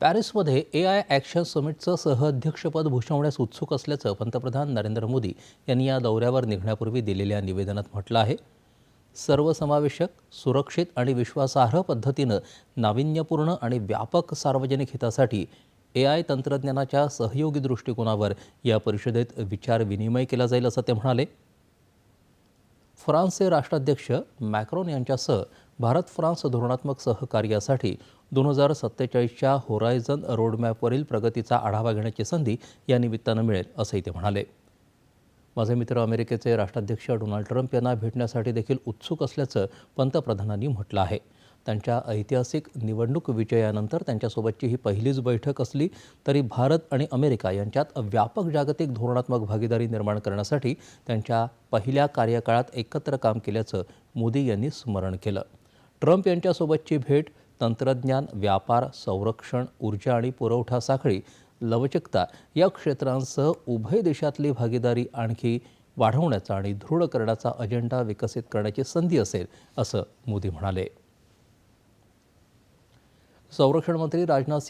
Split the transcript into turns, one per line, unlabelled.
पॅरिसमध्ये ए I action समिटचं सहअध्यक्षपद भूषवण्यास उत्सुक असल्याचं पंतप्रधान नरेंद्र मोदी यांनी या दौऱ्यावर निघण्यापूर्वी दिलेल्या निवेदनात म्हटलं आहे. सर्वसमावेशक सुरक्षित आणि विश्वासार्ह पद्धतीनं नाविन्यपूर्ण आणि व्यापक सार्वजनिक हितासाठी ए आय तंत्रज्ञानाच्या सहयोगी दृष्टिकोनावर या परिषदेत विचार विनिमय केला जाईल असं ते म्हणाले. फ्रान्सचे राष्ट्राध्यक्ष मॅक्रॉन यांच्यासह भारत फ्रान्स धोरणात्मक सहकार्यासाठी दोन हजार सत्तेचाळीसच्या होरायझन रोडमॅपवरील प्रगतीचा आढावा घेण्याची संधी या निमित्तानं मिळेल असंही ते म्हणाले. माझे मित्र अमेरिकेचे राष्ट्राध्यक्ष डोनाल्ड ट्रम्प यांना भेटण्यासाठी देखील उत्सुक असल्याचं पंतप्रधानांनी म्हटलं आहे. त्यांच्या ऐतिहासिक निवडणूक विजयानंतर त्यांच्यासोबतची ही पहिलीच बैठक असली तरी भारत आणि अमेरिका यांच्यात व्यापक जागतिक धोरणात्मक भागीदारी निर्माण करण्यासाठी त्यांच्या पहिल्या कार्यकाळात एकत्र काम केल्याचं मोदी यांनी स्मरण केलं. ट्रम्प यांच्यासोबतची भेट तंत्रज्ञान व्यापार संरक्षण ऊर्जा आणि पुरवठा साखळी लवचिकता या क्षेत्रांसह उभय देशातली भागीदारी आणखी वाढवण्याचा आणि दृढ करण्याचा अजेंडा विकसित करण्याची संधी असेल असं मोदी म्हणाले. संरक्षण मंत्री राजनाथ सिंह